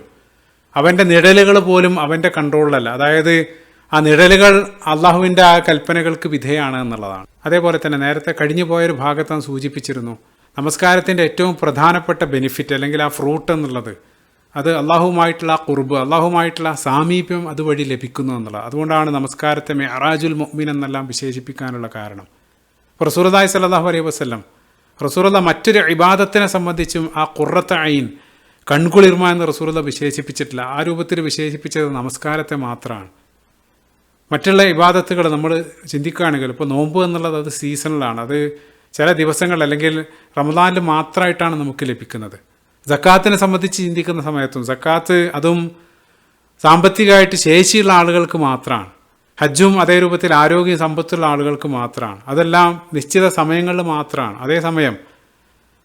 അവന്റെ നിഴലുകൾ പോലും അവന്റെ കൺട്രോളിലല്ല. അതായത് ആ നിഴലുകൾ അള്ളാഹുവിന്റെ ആ കൽപ്പനകൾക്ക് വിധേയാണ് എന്നുള്ളതാണ്. അതേപോലെ തന്നെ നേരത്തെ കഴിഞ്ഞു പോയൊരു ഭാഗത്ത് നാം സൂചിപ്പിച്ചിരുന്നു നമസ്കാരത്തിന്റെ ഏറ്റവും പ്രധാനപ്പെട്ട ബെനിഫിറ്റ് അല്ലെങ്കിൽ ആ ഫ്രൂട്ട് എന്നുള്ളത് അത് അള്ളാഹുമായിട്ടുള്ള ആ കുറുബ് അള്ളാഹുമായിട്ടുള്ള സാമീപ്യം അതുവഴി ലഭിക്കുന്നു എന്നുള്ളത് അതുകൊണ്ടാണ് നമസ്കാരത്തെ മെഹറാജുൽ മൊഹ്മീൻ എന്നെല്ലാം വിശേഷിപ്പിക്കാനുള്ള കാരണം. റസൂർദായ് സല്ലാഹു അലൈഹി വസ്ലം റസൂറുള്ള മറ്റൊരു ഇബാദത്തിനെ സംബന്ധിച്ചും ആ കുറത്ത അയിൻ കൺകുളിർമ എന്ന റസൂറുള്ള വിശേഷിപ്പിച്ചിട്ടില്ല. ആ രൂപത്തിൽ വിശേഷിപ്പിച്ചത് നമസ്കാരത്തെ മാത്രമാണ്. മറ്റുള്ള ഇബാദത്തുകൾ നമ്മൾ ചിന്തിക്കുകയാണെങ്കിൽ ഇപ്പോൾ നോമ്പ് എന്നുള്ളത് അത് സീസണലാണ് അത് ചില ദിവസങ്ങൾ അല്ലെങ്കിൽ റമദാനിൽ മാത്രമായിട്ടാണ് നമുക്ക് ലഭിക്കുന്നത്. സക്കാത്തിനെ സംബന്ധിച്ച് ചിന്തിക്കുന്ന സമയത്തും സക്കാത്ത് അതും സാമ്പത്തികമായിട്ട് ശേഷിയുള്ള ആളുകൾക്ക് മാത്രമാണ്. ഹജ്ജും അതേ രൂപത്തിൽ ആരോഗ്യ സമ്പത്തുള്ള ആളുകൾക്ക് മാത്രമാണ്. അതെല്ലാം നിശ്ചിത സമയങ്ങളിൽ മാത്രമാണ്. അതേസമയം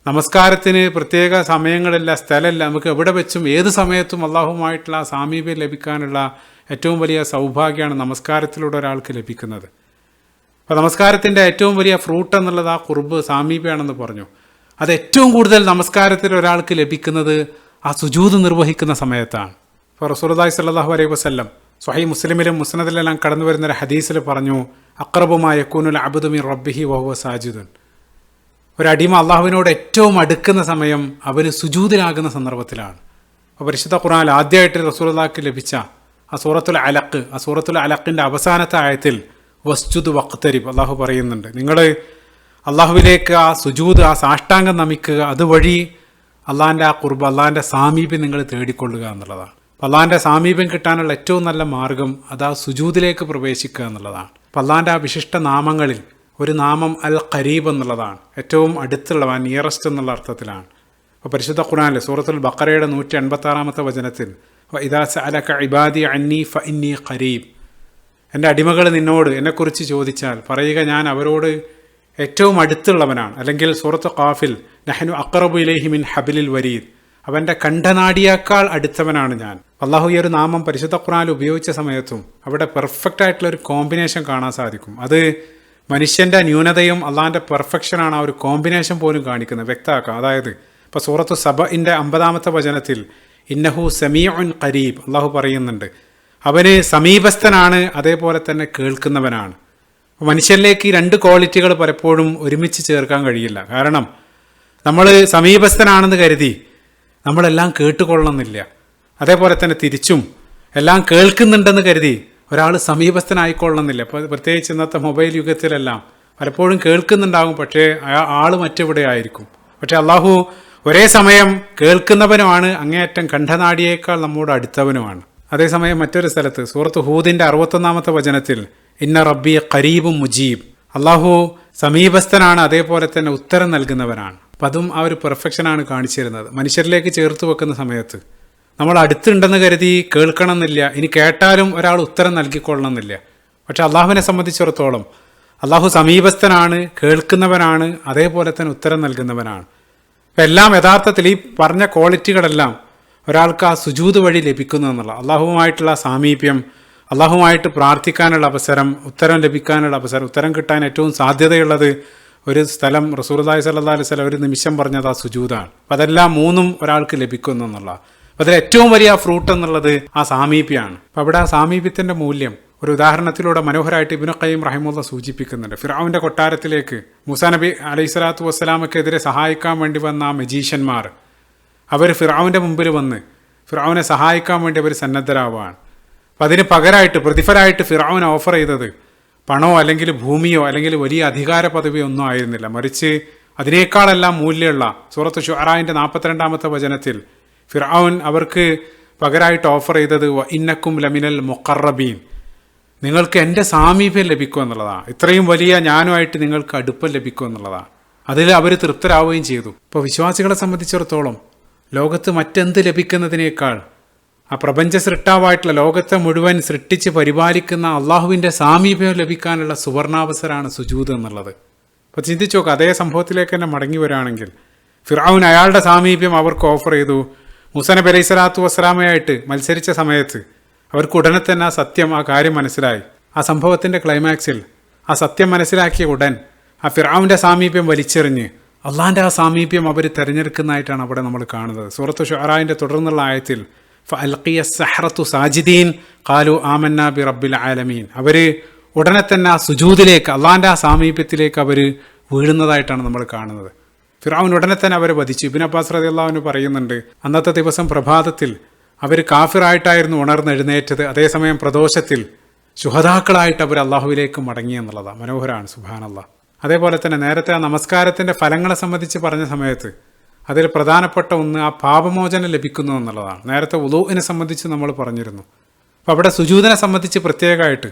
നമസ്കാരത്തിന് പ്രത്യേക സമയങ്ങളില്ല സ്ഥലമില്ല നമുക്ക് എവിടെ വെച്ചും ഏത് സമയത്തും അള്ളാഹുമായിട്ടുള്ള സാമീപ്യം ലഭിക്കാനുള്ള ഏറ്റവും വലിയ സൗഭാഗ്യമാണ് നമസ്കാരത്തിലൂടെ ഒരാൾക്ക് ലഭിക്കുന്നത്. അപ്പോൾ നമസ്കാരത്തിന്റെ ഏറ്റവും വലിയ ഫ്രൂട്ട് എന്നുള്ളത് ആ കുറുബ് സാമീപ്യമാണെന്ന് പറഞ്ഞു. അത് ഏറ്റവും കൂടുതൽ നമസ്കാരത്തിൽ ഒരാൾക്ക് ലഭിക്കുന്നത് ആ സുജൂത് നിർവഹിക്കുന്ന സമയത്താണ്. ഇപ്പോൾ റസൂർദായ് സല്ലാഹു അലൈഹി വസ്ല്ലം സ്വഹി മുസ്ലിമിലും മുസ്നദിലെല്ലാം കടന്നു വരുന്നൊരു ഹദീസിൽ പറഞ്ഞു അക്രബുമായ കൂനുൽ അബുദുമി റബ്ബിഹി വഹുവ സാജിദുൻ. ഒരടിമ അള്ളാഹുവിനോട് ഏറ്റവും അടുക്കുന്ന സമയം അവന് സുജൂതിലാകുന്ന സന്ദർഭത്തിലാണ്. അപ്പോൾ പരിശുദ്ധ ഖുറാൻ ആദ്യമായിട്ട് റസൂലുള്ളാഹിക്ക് ലഭിച്ച ആ സൂറത്തുൽ അലക്ക് ആ സൂറത്തുൽ അലക്കിന്റെ അവസാനത്തെ ആയത്തിൽ വസ്ജുദ് വഖ്തരിബ് അള്ളാഹു പറയുന്നുണ്ട്. നിങ്ങൾ അള്ളാഹുവിലേക്ക് ആ സുജൂദ് ആ സാഷ്ടാംഗം നമിക്കുക അതുവഴി അള്ളാഹിന്റെ ആ കുർബ് അള്ളാഹിന്റെ സാമീപ്യം നിങ്ങൾ തേടിക്കൊള്ളുക എന്നുള്ളതാണ്. അപ്പം അള്ളാഹിന്റെ സാമീപ്യം കിട്ടാനുള്ള ഏറ്റവും നല്ല മാർഗം അത് ആ സുജൂതിലേക്ക് പ്രവേശിക്കുക എന്നുള്ളതാണ്. അപ്പം അള്ളാഹിന്റെ ആ വിശിഷ്ട നാമങ്ങളിൽ ഒരു നാമം അൽ ഖരീബ് എന്നുള്ളതാണ്. ഏറ്റവും അടുത്തുള്ളവൻ നിയറസ്റ്റ് എന്നുള്ള അർത്ഥത്തിലാണ്. അപ്പോൾ പരിശുദ്ധ ഖുറാനിൽ സൂറത്തുൽ ബക്കറയുടെ നൂറ്റി എൺപത്താറാമത്തെ വചനത്തിൽ ഇദാസ് സഅലക ഇബാദി അന്നി ഫ ഇന്നി ഖരീബ്. എന്റെ അടിമകൾ നിന്നോട് എന്നെക്കുറിച്ച് ചോദിച്ചാൽ പറയുക ഞാൻ അവരോട് ഏറ്റവും അടുത്തുള്ളവനാണ്. അല്ലെങ്കിൽ സൂറത്ത് ഖാഫിൽ നഹനു അക്റബു ഇലൈഹി മിൻ ഹബിലിൽ വരീദ്. അവന്റെ കണ്ഠനാടിയേക്കാൾ അടുത്തവനാണ് ഞാൻ. അള്ളാഹു ഈ ഒരു നാമം പരിശുദ്ധ ഖുറാനിൽ ഉപയോഗിച്ച സമയത്തും അവിടെ പെർഫെക്റ്റ് ആയിട്ടുള്ള ഒരു കോമ്പിനേഷൻ കാണാൻ സാധിക്കും. അത് മനുഷ്യന്റെ ന്യൂനതയും അള്ളാഹിന്റെ പെർഫെക്ഷനാണ് ആ ഒരു കോമ്പിനേഷൻ പോലും കാണിക്കുന്നത്. വ്യക്തമാക്കുക അതായത് ഇപ്പോൾ സൂറത്ത് സബഇന്റെ അമ്പതാമത്തെ വചനത്തിൽ ഇന്നഹു സമീഉൻ ഖരീബ് അള്ളാഹു പറയുന്നുണ്ട്. അവന് സമീപസ്ഥനാണ് അതേപോലെ തന്നെ കേൾക്കുന്നവനാണ്. മനുഷ്യനിലേക്ക് ഈ രണ്ട് ക്വാളിറ്റികൾ പലപ്പോഴും ഒരുമിച്ച് ചേർക്കാൻ കഴിയില്ല. കാരണം നമ്മൾ സമീപസ്ഥനാണെന്ന് കരുതി നമ്മളെല്ലാം കേട്ടുകൊള്ളണമെന്നില്ല. അതേപോലെ തന്നെ തിരിച്ചും എല്ലാം കേൾക്കുന്നുണ്ടെന്ന് കരുതി ഒരാൾ സമീപസ്ഥനായിക്കൊള്ളണമെന്നില്ല. ഇപ്പോൾ പ്രത്യേകിച്ച് ഇന്നത്തെ മൊബൈൽ യുഗത്തിലെല്ലാം പലപ്പോഴും കേൾക്കുന്നുണ്ടാകും പക്ഷേ ആൾ മറ്റെവിടെ ആയിരിക്കും? പക്ഷെ അള്ളാഹു ഒരേ സമയം കേൾക്കുന്നവനുമാണ് അങ്ങേയറ്റം കണ്ഠനാടിയേക്കാൾ നമ്മോട് അടുത്തവനുമാണ്. അതേസമയം മറ്റൊരു സ്ഥലത്ത് സൂറത്ത് ഹൂദിന്റെ അറുപത്തൊന്നാമത്തെ വചനത്തിൽ ഇന്ന റബ്ബി കരീബും മുജീബ്. അള്ളാഹു സമീപസ്ഥനാണ് അതേപോലെ തന്നെ ഉത്തരം നൽകുന്നവനാണ്. അപ്പം അതും ആ ഒരു പെർഫെക്ഷനാണ് കാണിച്ചിരുന്നത്. മനുഷ്യരിലേക്ക് ചേർത്ത് വെക്കുന്ന സമയത്ത് നമ്മൾ അടുത്തുണ്ടെന്ന് കരുതി കേൾക്കണമെന്നില്ല. ഇനി കേട്ടാലും ഒരാൾ ഉത്തരം നൽകിക്കൊള്ളണമെന്നില്ല. പക്ഷെ അള്ളാഹുവിനെ സംബന്ധിച്ചിടത്തോളം അള്ളാഹു സമീപസ്ഥനാണ് കേൾക്കുന്നവനാണ് അതേപോലെ തന്നെ ഉത്തരം നൽകുന്നവനാണ്. അപ്പം എല്ലാം യഥാർത്ഥത്തിൽ ഈ പറഞ്ഞ ക്വാളിറ്റികളെല്ലാം ഒരാൾക്ക് ആ സുജൂത് വഴി ലഭിക്കുന്നു എന്നുള്ള അള്ളാഹുവുമായിട്ടുള്ള സാമീപ്യം അള്ളാഹുമായിട്ട് പ്രാർത്ഥിക്കാനുള്ള അവസരം ഉത്തരം ലഭിക്കാനുള്ള അവസരം ഉത്തരം കിട്ടാൻ ഏറ്റവും സാധ്യതയുള്ളത് ഒരു സ്ഥലം റസൂർദായ് സല്ലാ അലൈഹി സ്വലം ഒരു നിമിഷം പറഞ്ഞത് ആ സുജൂതാണ്. അപ്പം അതെല്ലാം മൂന്നും ഒരാൾക്ക് ലഭിക്കുന്നു എന്നുള്ള അപ്പം അതിൽ ഏറ്റവും വലിയ ഫ്രൂട്ട് എന്നുള്ളത് ആ സാമീപ്യമാണ്. അപ്പോൾ അവിടെ ആ സാമീപ്യത്തിന്റെ മൂല്യം ഒരു ഉദാഹരണത്തിലൂടെ മനോഹരമായിട്ട് ഇബിനു ഖയ്യം റഹിമുള്ള സൂചിപ്പിക്കുന്നുണ്ട്. ഫിറാവിന്റെ കൊട്ടാരത്തിലേക്ക് മുസാ നബി അലൈഹി സ്വലാത്തു വസ്സലാമക്കെതിരെ സഹായിക്കാൻ വേണ്ടി വന്ന ആ മജീഷ്യന്മാർ അവർ ഫിറാവിന്റെ മുമ്പിൽ വന്ന് ഫിറാവിനെ സഹായിക്കാൻ വേണ്ടി അവർ സന്നദ്ധരാവുകയാണ്. അപ്പം അതിന് പകരമായിട്ട് പ്രതിഫലമായിട്ട് ഫിറാവിന് ഓഫർ ചെയ്തത് പണമോ അല്ലെങ്കിൽ ഭൂമിയോ അല്ലെങ്കിൽ വലിയ അധികാര പദവിയോ ഒന്നും ആയിരുന്നില്ല. മറിച്ച് അതിനേക്കാളെല്ലാം മൂല്യമുള്ള സൂറത്ത് ഷുറായിന്റെ നാൽപ്പത്തിരണ്ടാമത്തെ വചനത്തിൽ ഫിറാവുൻ അവർക്ക് പകരമായിട്ട് ഓഫർ ചെയ്തത് ഇന്നക്കും ലമിനൽ മൊക്കറബീൻ നിങ്ങൾക്ക് എന്റെ സാമീപ്യം ലഭിക്കും എന്നുള്ളതാണ് ഇത്രയും വലിയ ഞാനുമായിട്ട് നിങ്ങൾക്ക് അടുപ്പം ലഭിക്കും എന്നുള്ളതാണ് അതിൽ അവർ തൃപ്തരാവുകയും ചെയ്തു. ഇപ്പോൾ വിശ്വാസികളെ സംബന്ധിച്ചിടത്തോളം ലോകത്ത് മറ്റെന്ത് ലഭിക്കുന്നതിനേക്കാൾ ആ പ്രപഞ്ച സൃഷ്ടാവായിട്ടുള്ള ലോകത്തെ മുഴുവൻ സൃഷ്ടിച്ച് പരിപാലിക്കുന്ന അള്ളാഹുവിന്റെ സാമീപ്യം ലഭിക്കാനുള്ള സുവർണാവസരമാണ് സുജൂത് എന്നുള്ളത്. അപ്പോൾ ചിന്തിച്ചു നോക്കുക അതേ സംഭവത്തിലേക്ക് തന്നെ മടങ്ങി വരികയാണെങ്കിൽ ഫിറാവുൻ അയാളുടെ സാമീപ്യം അവർക്ക് ഓഫർ ചെയ്തു. മുസനബ് അലൈഹി സ്വലാത്തു വസ്സലാമയായിട്ട് മത്സരിച്ച സമയത്ത് അവർക്ക് ഉടനെ തന്നെ ആ സത്യം ആ കാര്യം മനസ്സിലായി. ആ സംഭവത്തിന്റെ ക്ലൈമാക്സിൽ ആ സത്യം മനസ്സിലാക്കിയ ഉടൻ ആ ഫിറാവിന്റെ സാമീപ്യം വലിച്ചെറിഞ്ഞ് അള്ളാഹിന്റെ ആ സാമീപ്യം അവർ തിരഞ്ഞെടുക്കുന്നതായിട്ടാണ് അവിടെ നമ്മൾ കാണുന്നത്. സൂറത്ത് ഷുഹറായിന്റെ തുടർന്നുള്ള ആയത്തിൽ ഫൽക്കിയ സഹറത്തു സാജിദീൻ കാലു ആമന്ന ബി റബ്ബിൽ ആലമീൻ. അവർ ഉടനെ തന്നെ ആ സുജൂതിലേക്ക് അള്ളാഹിന്റെ ആ സാമീപ്യത്തിലേക്ക് അവർ വീഴുന്നതായിട്ടാണ് നമ്മൾ കാണുന്നത്. ഫിറാവുൻ ഉടനെ തന്നെ അവരെ വധിച്ചു. ഇബിൻ അബ്ബാസ് റതി അള്ളാഹുവിന് പറയുന്നുണ്ട് അന്നത്തെ ദിവസം പ്രഭാതത്തിൽ അവർ കാഫിറായിട്ടായിരുന്നു ഉണർന്നെഴുന്നേറ്റത് അതേസമയം പ്രദോഷത്തിൽ ശുഹതാക്കളായിട്ട് അവർ അള്ളാഹുവിലേക്ക് മടങ്ങി എന്നുള്ളതാണ് മനോഹരമാണ് സുബാനല്ല അതേപോലെ തന്നെ നേരത്തെ ആ നമസ്കാരത്തിന്റെ ഫലങ്ങളെ സംബന്ധിച്ച് പറഞ്ഞ സമയത്ത് അതിൽ പ്രധാനപ്പെട്ട ഒന്ന് ആ പാപമോചനം ലഭിക്കുന്നു എന്നുള്ളതാണ്. നേരത്തെ ഉലൂവിനെ സംബന്ധിച്ച് നമ്മൾ പറഞ്ഞിരുന്നു. അപ്പോൾ അവിടെ സുജൂദിനെ സംബന്ധിച്ച് പ്രത്യേകമായിട്ട്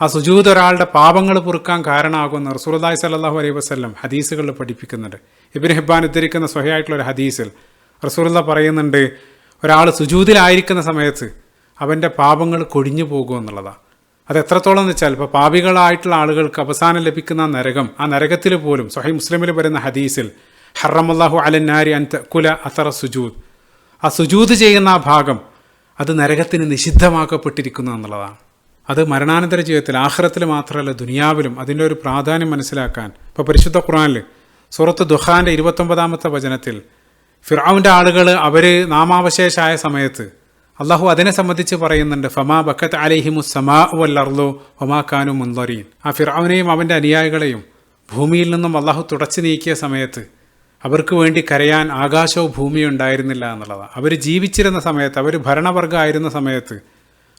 ആ സുജൂദ് ഒരാളുടെ പാപങ്ങൾ പൊറുക്കാൻ കാരണമാകുമെന്ന് റസൂലി സല്ലാഹു അലൈഹി വസ്ലം ഹദീസുകളിൽ പഠിപ്പിക്കുന്നുണ്ട്. ഇബിൻ ഹിബാൻ ഉദ്ധരിക്കുന്ന സ്വഹയായിട്ടുള്ള ഒരു ഹദീസിൽ റസൂലുള്ള പറയുന്നുണ്ട് ഒരാൾ സുജൂതിലായിരിക്കുന്ന സമയത്ത് അവന്റെ പാപങ്ങൾ കൊഴിഞ്ഞു പോകും എന്നുള്ളതാണ് അത് എത്രത്തോളം എന്ന് വെച്ചാൽ ഇപ്പോൾ പാപികളായിട്ടുള്ള ആളുകൾക്ക് അവസാനം ലഭിക്കുന്ന നരകം ആ നരകത്തിൽ പോലും സ്വഹൈ മുസ്ലിമിൽ വരുന്ന ഹദീസിൽ ഹറമല്ലാഹു അലന്നാരി അൻ കുല അത്തറ സുജൂദ്. ആ സുജൂദ് ചെയ്യുന്ന ആ ഭാഗം അത് നരകത്തിന് നിഷിദ്ധമാക്കപ്പെട്ടിരിക്കുന്നു എന്നുള്ളതാണ് അത് മരണാനന്തര ജീവിതത്തിൽ ആഹ്റത്തിൽ മാത്രമല്ല ദുനിയാവിലും അതിന്റെ ഒരു പ്രാധാന്യം മനസ്സിലാക്കാൻ. ഇപ്പോൾ പരിശുദ്ധ ഖുറാനിൽ സൂറത്ത് ദുഹാന്റെ ഇരുപത്തൊമ്പതാമത്തെ വചനത്തിൽ ഫിറാവിന്റെ ആളുകൾ അവർ നാമാവശേഷായ സമയത്ത് അള്ളാഹു അതിനെ സംബന്ധിച്ച് പറയുന്നുണ്ട് ഫമാ ബക്കത്ത് അലഹിമു സമാ വല്ലർലോ ഒമാ കാനു മുൻവറീൻ ആ ഫിറാവിനെയും അവന്റെ അനുയായികളെയും ഭൂമിയിൽ നിന്നും അള്ളാഹു തുടച്ചു നീക്കിയ സമയത്ത് അവർക്ക് വേണ്ടി കരയാൻ ആകാശവും ഭൂമിയും ഉണ്ടായിരുന്നില്ല എന്നുള്ളതാണ്. അവർ ജീവിച്ചിരുന്ന സമയത്ത് അവർ ഭരണവർഗമായിരുന്ന സമയത്ത്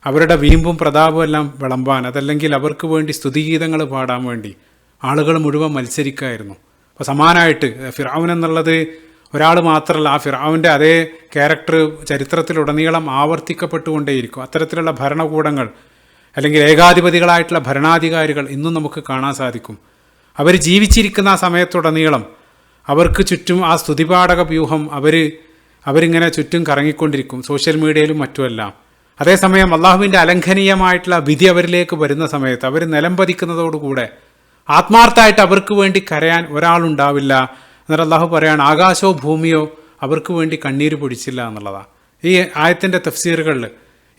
അവരുടെ വീമ്പും പ്രതാപവും എല്ലാം വിളമ്പാൻ അതല്ലെങ്കിൽ അവർക്ക് വേണ്ടി സ്തുതിഗീതങ്ങൾ പാടാൻ വേണ്ടി ആളുകൾ മുഴുവൻ മത്സരിക്കായിരുന്നു. അപ്പോൾ സമാനമായിട്ട് ഫിറാവുൻ എന്നുള്ളത് ഒരാൾ മാത്രമല്ല ആ ഫിറാവിന്റെ അതേ ക്യാരക്ടർ ചരിത്രത്തിലുടനീളം ആവർത്തിക്കപ്പെട്ടുകൊണ്ടേയിരിക്കും. അത്തരത്തിലുള്ള ഭരണകൂടങ്ങൾ അല്ലെങ്കിൽ ഏകാധിപതികളായിട്ടുള്ള ഭരണാധികാരികൾ ഇന്നും നമുക്ക് കാണാൻ സാധിക്കും. അവർ ജീവിച്ചിരിക്കുന്ന ആ സമയത്തുടനീളം അവർക്ക് ചുറ്റും ആ സ്തുതിപാഠക വ്യൂഹം അവർ അവരിങ്ങനെ ചുറ്റും കറങ്ങിക്കൊണ്ടിരിക്കും സോഷ്യൽ മീഡിയയിലും മറ്റുമെല്ലാം. അതേസമയം അള്ളാഹുവിന്റെ അലംഘനീയമായിട്ടുള്ള വിധി അവരിലേക്ക് വരുന്ന സമയത്ത് അവർ നിലം പതിക്കുന്നതോടുകൂടെ ആത്മാർത്ഥമായിട്ട് അവർക്ക് വേണ്ടി കരയാൻ ഒരാളുണ്ടാവില്ല എന്നിട്ട് അള്ളാഹു പറയാണ് ആകാശോ ഭൂമിയോ അവർക്ക് വേണ്ടി കണ്ണീര് പൊടിച്ചില്ല എന്നുള്ളതാണ് ഈ ആയത്തിന്റെ തഫ്സീറുകളിൽ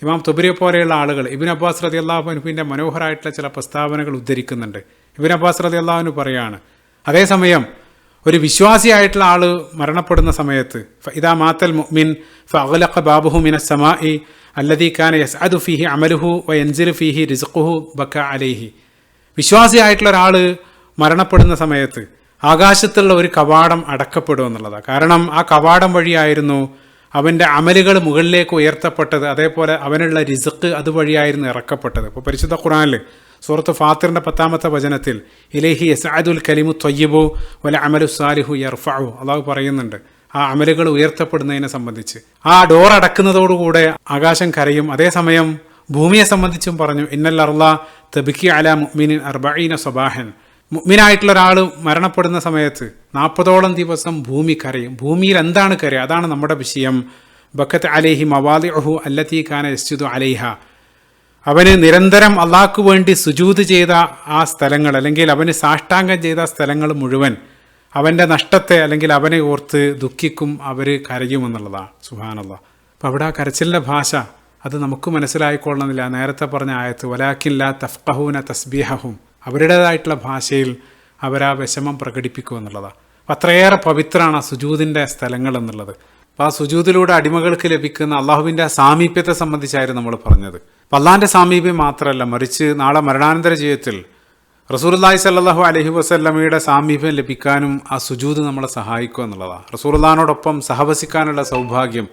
ഇമാം തുബരിയെ പോലെയുള്ള ആളുകൾ ഇബിൻ അബ്ബാസ് റതി അള്ളാഹുനുവിന്റെ മനോഹരമായിട്ടുള്ള ചില പ്രസ്താവനകൾ ഉദ്ധരിക്കുന്നുണ്ട്. ഇബിൻ അബ്ബാസ് റതി അള്ളാഹുനു പറയാണ് അതേസമയം ഒരു വിശ്വാസിയായിട്ടുള്ള ആൾ മരണപ്പെടുന്ന സമയത്ത് ഇതാ മാത്തൽ മുഅ്മിൻ ഫലഖ ബാബുഹു മിന സമാഇ അല്ലദീ കാന യസ്അദു ഫീഹി അമലുഹു വ എൻസിൽ ഫീഹി റിസ്ഖുഹു ബക്ക അലൈഹി. വിശ്വാസിയായിട്ടുള്ള ഒരാൾ മരണപ്പെടുന്ന സമയത്ത് ആകാശത്തുള്ള ഒരു കവാടം അടക്കപ്പെടും എന്നുള്ളതാണ് കാരണം ആ കവാടം വഴിയായിരുന്നു അവന്റെ അമലുകൾ മുകളിലേക്ക് ഉയർത്തപ്പെട്ടത്. അതേപോലെ അവനുള്ള റിസക്ക് അതുവഴിയായിരുന്നു ഇറക്കപ്പെട്ടത്. ഇപ്പോൾ പരിശുദ്ധ ഖുറാനിൽ സുഹൃത്ത് ഫാത്തിറിന്റെ പത്താമത്തെ വചനത്തിൽ ഇലേഹി യസാദുൽ കലിമു ത്വയ്യബു വല അമലു സാലിഹു യർഫു അള്ളാഹു പറയുന്നുണ്ട് ആ അമലുകൾ ഉയർത്തപ്പെടുന്നതിനെ സംബന്ധിച്ച്. ആ ഡോർ അടക്കുന്നതോടുകൂടെ ആകാശം കരയും. അതേസമയം ഭൂമിയെ സംബന്ധിച്ചും പറഞ്ഞു ഇന്നൽ അർല തബിക്കി അല മുഅ്മിനിൻ അർബീന സ്വബാഹൻ മുഅ്മിനായിട്ടുള്ള ഒരാൾ മരണപ്പെടുന്ന സമയത്ത് നാൽപ്പതോളം ദിവസം ഭൂമി കരയും. ഭൂമിയിൽ എന്താണ് കരയുക? അതാണ് നമ്മുടെ വിഷയം. ബക്കത്ത് അലേഹി മവാദി ഒഹു അല്ലത്തി ഖാന യസ്ജുദു അലൈഹ. അവന് നിരന്തരം അള്ളാഹ്ക്ക് വേണ്ടി സുജൂത് ചെയ്ത ആ സ്ഥലങ്ങൾ അല്ലെങ്കിൽ അവന് സാഷ്ടാംഗം ചെയ്ത സ്ഥലങ്ങൾ മുഴുവൻ അവന്റെ നഷ്ടത്തെ അല്ലെങ്കിൽ അവനെ ഓർത്ത് ദുഃഖിക്കും അവർ കരയുമെന്നുള്ളതാണ്. സുഹാനല്ല അപ്പം അവിടെ ആ കരച്ചിലിന്റെ ഭാഷ അത് നമുക്ക് മനസ്സിലായിക്കൊള്ളണമെന്നില്ല. നേരത്തെ പറഞ്ഞ ആയത്ത് വലാക്കില്ല തഫ്കഹൂന തസ്ബീഹഹും. അവരുടേതായിട്ടുള്ള ഭാഷയിൽ അവരാ വിഷമം പ്രകടിപ്പിക്കും എന്നുള്ളതാണ് അത്രയേറെ പവിത്രമാണ് ആ സുജൂതിന്റെ സ്ഥലങ്ങൾ എന്നുള്ളത്. അപ്പോൾ ആ സുജൂതിലൂടെ അടിമകൾക്ക് ലഭിക്കുന്ന അള്ളാഹുവിന്റെ സാമീപ്യത്തെ സംബന്ധിച്ചായിരുന്നു നമ്മൾ പറഞ്ഞത്. അപ്പം അള്ളാഹിന്റെ സാമീപ്യം മാത്രമല്ല മറിച്ച് നാളെ മരണാനന്തര ജീവിതത്തിൽ റസൂർല്ലാഹി സല്ലാഹു അലഹി വസ്ല്ലമയുടെ സാമീപ്യം ലഭിക്കാനും ആ സുജൂത് നമ്മളെ സഹായിക്കുക എന്നുള്ളതാണ് റസൂർല്ലാനോടൊപ്പം സഹവസിക്കാനുള്ള സൗഭാഗ്യം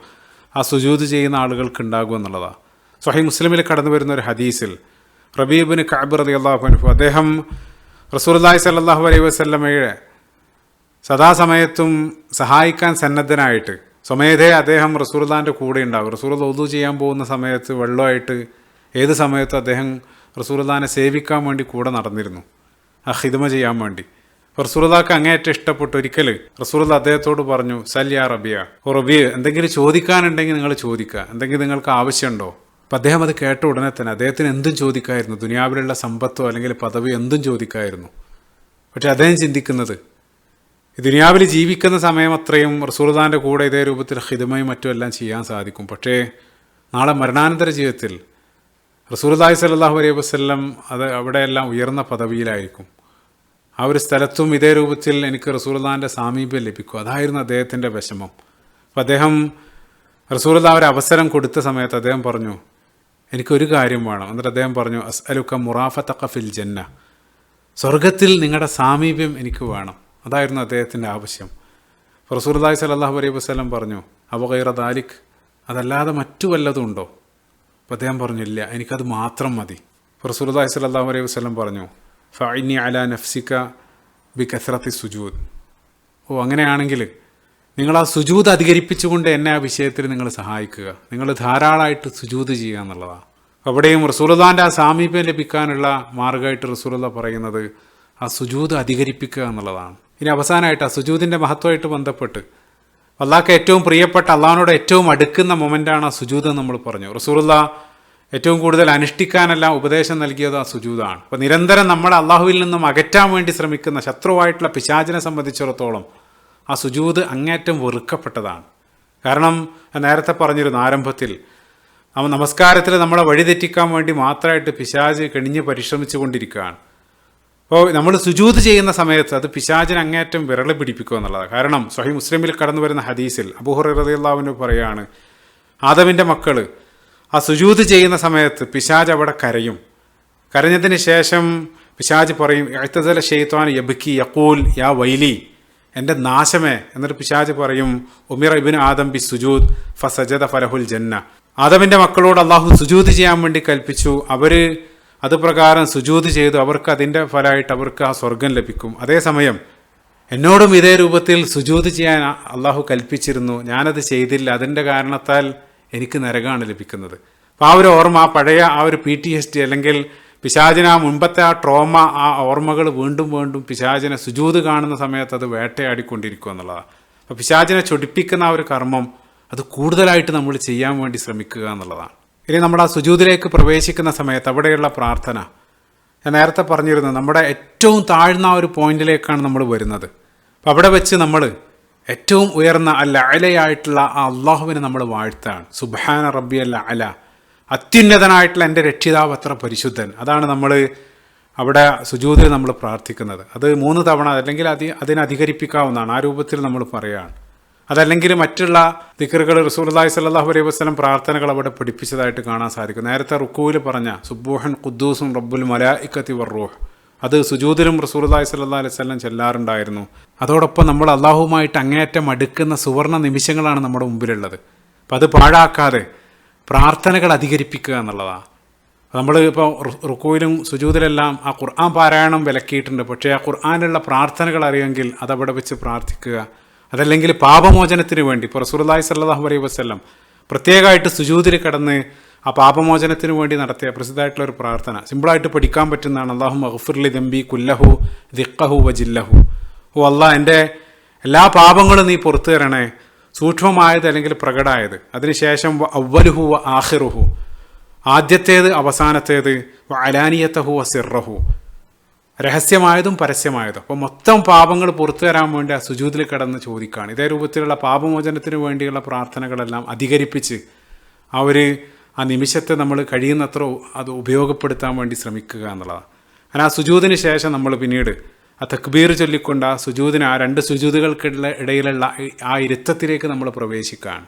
ആ സുജൂത് ചെയ്യുന്ന ആളുകൾക്ക് ഉണ്ടാകും എന്നുള്ളതാണ് സ്വഹി മുസ്ലിമിൽ കടന്നു വരുന്ന ഒരു ഹദീസിൽ റബീബിന് കഅബ് അലി അള്ളാഹു അദ്ദേഹം റസൂർല്ലാഹി സല്ലാഹു അലൈഹി വസ്ല്ലമയുടെ സദാസമയത്തും സഹായിക്കാൻ സന്നദ്ധനായിട്ട് സ്വമേധയെ അദ്ദേഹം റസൂർദാന്റെ കൂടെ ഉണ്ടാകും റസൂർ ഒതു ചെയ്യാൻ പോകുന്ന സമയത്ത് വെള്ളമായിട്ട് ഏത് സമയത്തും അദ്ദേഹം റസൂർദാനെ സേവിക്കാൻ വേണ്ടി കൂടെ നടന്നിരുന്നു. ആ ഹിദമ ചെയ്യാൻ വേണ്ടി. റസൂർദാക്ക് അങ്ങേയറ്റം ഇഷ്ടപ്പെട്ടു ഒരിക്കൽ റസൂർദ അദ്ദേഹത്തോട് പറഞ്ഞു സല്യാ റബിയ ഓ റബിയ എന്തെങ്കിലും ചോദിക്കാനുണ്ടെങ്കിൽ നിങ്ങൾ ചോദിക്കുക. എന്തെങ്കിലും നിങ്ങൾക്ക് ആവശ്യമുണ്ടോ? അപ്പം അദ്ദേഹം അത് കേട്ട ഉടനെ തന്നെ അദ്ദേഹത്തിന് എന്തും ചോദിക്കായിരുന്നു? ദുനിയാവിലുള്ള സമ്പത്തോ അല്ലെങ്കിൽ പദവിയോ എന്തും ചോദിക്കായിരുന്നു. പക്ഷെ അദ്ദേഹം ചിന്തിക്കുന്നത് ദുനിയാവിൽ ജീവിക്കുന്ന സമയം അത്രയും റസൂർദാന്റെ കൂടെ ഇതേ രൂപത്തിൽ ഹിതമയും മറ്റും എല്ലാം ചെയ്യാൻ സാധിക്കും. പക്ഷേ നാളെ മരണാനന്തര ജീവിതത്തിൽ റസൂർദായ് സല്ലാഹു അലൈഹി വസ്ല്ലം അത് അവിടെയെല്ലാം ഉയർന്ന പദവിയിലായിരിക്കും. ആ ഒരു സ്ഥലത്തും ഇതേ രൂപത്തിൽ എനിക്ക് റസൂർദാന്റെ സാമീപ്യം ലഭിക്കും. അതായിരുന്നു അദ്ദേഹത്തിന്റെ വിഷമം. അപ്പം അദ്ദേഹം റസൂർദ ഒരു അവസരം കൊടുത്ത സമയത്ത് അദ്ദേഹം പറഞ്ഞു എനിക്കൊരു കാര്യം വേണം. എന്നിട്ട് അദ്ദേഹം പറഞ്ഞു അസ് അലുക്ക മുറാഫത്തക്ക ഫിൽ ജന്ന. സ്വർഗത്തിൽ നിങ്ങളുടെ സാമീപ്യം എനിക്ക് വേണം. അതായിരുന്നു അദ്ദേഹത്തിന്റെ ആവശ്യം. റസൂർദായ് സലാഹു അലൈഹി വസ്ലം പറഞ്ഞു അബൈറ ദാലിഖ് അതല്ലാതെ മറ്റു വല്ലതും ഉണ്ടോ? അപ്പോൾ അദ്ദേഹം പറഞ്ഞില്ല എനിക്കത് മാത്രം മതി. റസൂർദായ് സലാഹു അലൈഹി വസ്ലം പറഞ്ഞു ഫൈനി അല നഫ്സിക ബി കസ്രത്തി സുജൂദ്. ഓ അങ്ങനെയാണെങ്കിൽ നിങ്ങൾ ആ സുജൂത് അധികരിപ്പിച്ചുകൊണ്ട് എന്നെ ആ വിഷയത്തിൽ നിങ്ങൾ സഹായിക്കുക. നിങ്ങൾ ധാരാളമായിട്ട് സുജൂത് ചെയ്യുക എന്നുള്ളതാണ് അവിടെയും റസൂലുദാന്റെ ആ സാമീപ്യം ലഭിക്കാനുള്ള മാർഗമായിട്ട് റസൂലുള്ള പറയുന്നത് ആ സുജൂത് അധികരിപ്പിക്കുക എന്നുള്ളതാണ്. ഇനി അവസാനമായിട്ട് ആ സുജൂതിന്റെ മഹത്വമായിട്ട് ബന്ധപ്പെട്ട് അള്ളാഹ്ക്ക് ഏറ്റവും പ്രിയപ്പെട്ട അള്ളാഹിനോട് ഏറ്റവും അടുക്കുന്ന മൊമെന്റാണ് ആ സുജൂത് നമ്മൾ പറഞ്ഞു. റസൂലുള്ള ഏറ്റവും കൂടുതൽ അനുഷ്ഠിക്കാനെല്ലാം ഉപദേശം നൽകിയത് ആ സുജൂതാണ്. അപ്പോൾ നിരന്തരം നമ്മൾ അള്ളാഹുവിൽ നിന്നും അകറ്റാൻ വേണ്ടി ശ്രമിക്കുന്ന ശത്രുവായിട്ടുള്ള പിശാചിനെ സംബന്ധിച്ചിടത്തോളം ആ സുജൂത് അങ്ങേറ്റം വെറുക്കപ്പെട്ടതാണ്. കാരണം നേരത്തെ പറഞ്ഞിരുന്നു ആരംഭത്തിൽ നമസ്കാരത്തിൽ നമ്മളെ വഴിതെറ്റിക്കാൻ വേണ്ടി മാത്രമായിട്ട് പിശാജ് കെണിഞ്ഞ് പരിശ്രമിച്ചു കൊണ്ടിരിക്കുകയാണ്. അപ്പോൾ നമ്മൾ സുജൂത് ചെയ്യുന്ന സമയത്ത് അത് പിശാചിന് അങ്ങേറ്റം വിരൽ പിടിപ്പിക്കുക എന്നുള്ളതാണ്. കാരണം സ്വഹി മുസ്ലിമിൽ കടന്നു വരുന്ന ഹദീസിൽ അബൂഹർ റളിയല്ലാഹുവിന് പറയുകയാണ് ആദവിന്റെ മക്കൾ ആ സുജൂത് ചെയ്യുന്ന സമയത്ത് പിശാജ് അവിടെ കരയും. കരഞ്ഞതിന് ശേഷം പിശാജ് പറയും എഴുത്തതല ഷെയ്ത്വാൻ യബിക്കി യക്കൂൽ യാ വൈലി എന്റെ നാശമേ. എന്നിട്ട് പിശാജ് പറയും ഉമിർ ഇബിൻ ആദം ബി സുജൂദ് ഫ സജദ ഫലഹുൽ ജന്ന. ആദമിന്റെ മക്കളോട് അള്ളാഹു സുജൂത് ചെയ്യാൻ വേണ്ടി കൽപ്പിച്ചു. അവർ അതുപ്രകാരം സുജൂത് ചെയ്തു. അവർക്ക് അതിന്റെ ഫലമായിട്ട് അവർക്ക് ആ സ്വർഗം ലഭിക്കും. അതേസമയം എന്നോടും ഇതേ രൂപത്തിൽ സുജൂത് ചെയ്യാൻ അള്ളാഹു കൽപ്പിച്ചിരുന്നു. ഞാനത് ചെയ്തില്ല. അതിന്റെ കാരണത്താൽ എനിക്ക് നരകമാണ് ലഭിക്കുന്നത്. അപ്പോൾ ആ ഒരു ഓർമ്മ ആ പഴയ ആ ഒരു പി ടി എസ് ടി അല്ലെങ്കിൽ പിശാചിന് ആ മുൻപത്തെ ആ ട്രോമ ആ ഓർമ്മകൾ വീണ്ടും വീണ്ടും പിശാചിനെ സുജൂത് കാണുന്ന സമയത്ത് അത് വേട്ടയാടിക്കൊണ്ടിരിക്കുക എന്നുള്ളതാണ്. അപ്പോൾ പിശാചിനെ ചൊടിപ്പിക്കുന്ന ആ ഒരു കർമ്മം അത് കൂടുതലായിട്ട് നമ്മൾ ചെയ്യാൻ വേണ്ടി ശ്രമിക്കുക എന്നുള്ളതാണ്. ഇനി നമ്മൾ ആ സുജൂതിലേക്ക് പ്രവേശിക്കുന്ന സമയത്ത് അവിടെയുള്ള പ്രാർത്ഥന. ഞാൻ നേരത്തെ പറഞ്ഞിരുന്നു നമ്മുടെ ഏറ്റവും താഴ്ന്ന ഒരു പോയിന്റിലേക്കാണ് നമ്മൾ വരുന്നത്. അപ്പം അവിടെ വെച്ച് നമ്മൾ ഏറ്റവും ഉയർന്ന അല്ല അലയായിട്ടുള്ള ആ അള്ളാഹുവിനെ നമ്മൾ വാഴ്ത്താണ് സുബാന റബ്ബി അല്ല അല അത്യുന്നതനായിട്ടുള്ള എന്റെ രക്ഷിതാവ് അത്ര പരിശുദ്ധൻ. അതാണ് നമ്മൾ അവിടെ സുജൂതിൽ നമ്മൾ പ്രാർത്ഥിക്കുന്നത്. അത് മൂന്ന് തവണ അല്ലെങ്കിൽ അതി അതിനെ അധികരിപ്പിക്കാവുന്നതാണ്. ആ രൂപത്തിൽ നമ്മൾ പറയുകയാണ്. അതല്ലെങ്കിൽ മറ്റുള്ള ദിക്കറുകൾ റസൂർലായി സല്ലാഹു അലൈഹി വസ്ലം പ്രാർത്ഥനകൾ അവിടെ പഠിപ്പിച്ചതായിട്ട് കാണാൻ സാധിക്കും. നേരത്തെ റുക്കുവിൽ പറഞ്ഞ സുബൂഹൻ ഖുദ്ദൂസും റബ്ബുൽ മലാ ഇക്കത്തി വർറൂഹ് അത് സുജൂതിലും റസൂർദായ് സല്ലാ അലൈഹി സ്വലം ചെല്ലാറുണ്ടായിരുന്നു. അതോടൊപ്പം നമ്മൾ അള്ളാഹുമായിട്ട് അങ്ങേയറ്റം അടുക്കുന്ന സുവർണ നിമിഷങ്ങളാണ് നമ്മുടെ മുമ്പിലുള്ളത്. അപ്പം അത് പാഴാക്കാതെ പ്രാർത്ഥനകൾ അധികരിപ്പിക്കുക എന്നുള്ളതാണ് നമ്മൾ ഇപ്പോൾ റുക്കുവിലും സുജൂതിലെല്ലാം ആ ഖുർആൻ പാരായണം വിലക്കിയിട്ടുണ്ട്. പക്ഷേ ആ ഖുർആാനുള്ള പ്രാർത്ഥനകൾ അറിയുമെങ്കിൽ അതവിടെ വെച്ച് പ്രാർത്ഥിക്കുക. അതല്ലെങ്കിൽ പാപമോചനത്തിന് വേണ്ടി ഇപ്പോൾ റസൂർദായ് സല്ലാഹു അലൈഹി വസ്ലം പ്രത്യേകമായിട്ട് സുജൂതിൽ കിടന്ന് ആ പാപമോചനത്തിന് വേണ്ടി നടത്തിയ പ്രസിദ്ധമായിട്ടുള്ള ഒരു പ്രാർത്ഥന. സിമ്പിളായിട്ട് പഠിക്കാൻ പറ്റുന്നതാണ്. അള്ളാഹു മഹഫുർലി ദമ്പി കുല്ലഹു ദിക്കഹു ജില്ലഹു ഓ അള്ളാഹ് എന്റെ എല്ലാ പാപങ്ങളും നീ പുറത്തു തരണേ. സൂക്ഷ്മമായത് അല്ലെങ്കിൽ പ്രകടമായത്. അതിനുശേഷം വ ആഹിറുഹു ആദ്യത്തേത് അവസാനത്തേത് അലാനിയത്തഹു വ സിറഹു രഹസ്യമായതും പരസ്യമായതും. അപ്പോൾ മൊത്തം പാപങ്ങൾ പുറത്തു തരാൻ വേണ്ടി ആ സുജൂതിൽ കിടന്ന് ചോദിക്കുകയാണ്. ഇതേ രൂപത്തിലുള്ള പാപമോചനത്തിന് വേണ്ടിയുള്ള പ്രാർത്ഥനകളെല്ലാം അധികരിപ്പിച്ച് ആ ഒരു ആ നിമിഷത്തെ നമ്മൾ കഴിയുന്നത്ര അത് ഉപയോഗപ്പെടുത്താൻ വേണ്ടി ശ്രമിക്കുക എന്നുള്ളതാണ്. അങ്ങനെ ആ സുജൂതിന് ശേഷം നമ്മൾ പിന്നീട് ആ തക്ബീർ ചൊല്ലിക്കൊണ്ട് ആ സുജൂതിന് ആ രണ്ട് സുജൂതുകൾക്കിടയിലുള്ള ആ ഇരുത്തത്തിലേക്ക് നമ്മൾ പ്രവേശിക്കുകയാണ്.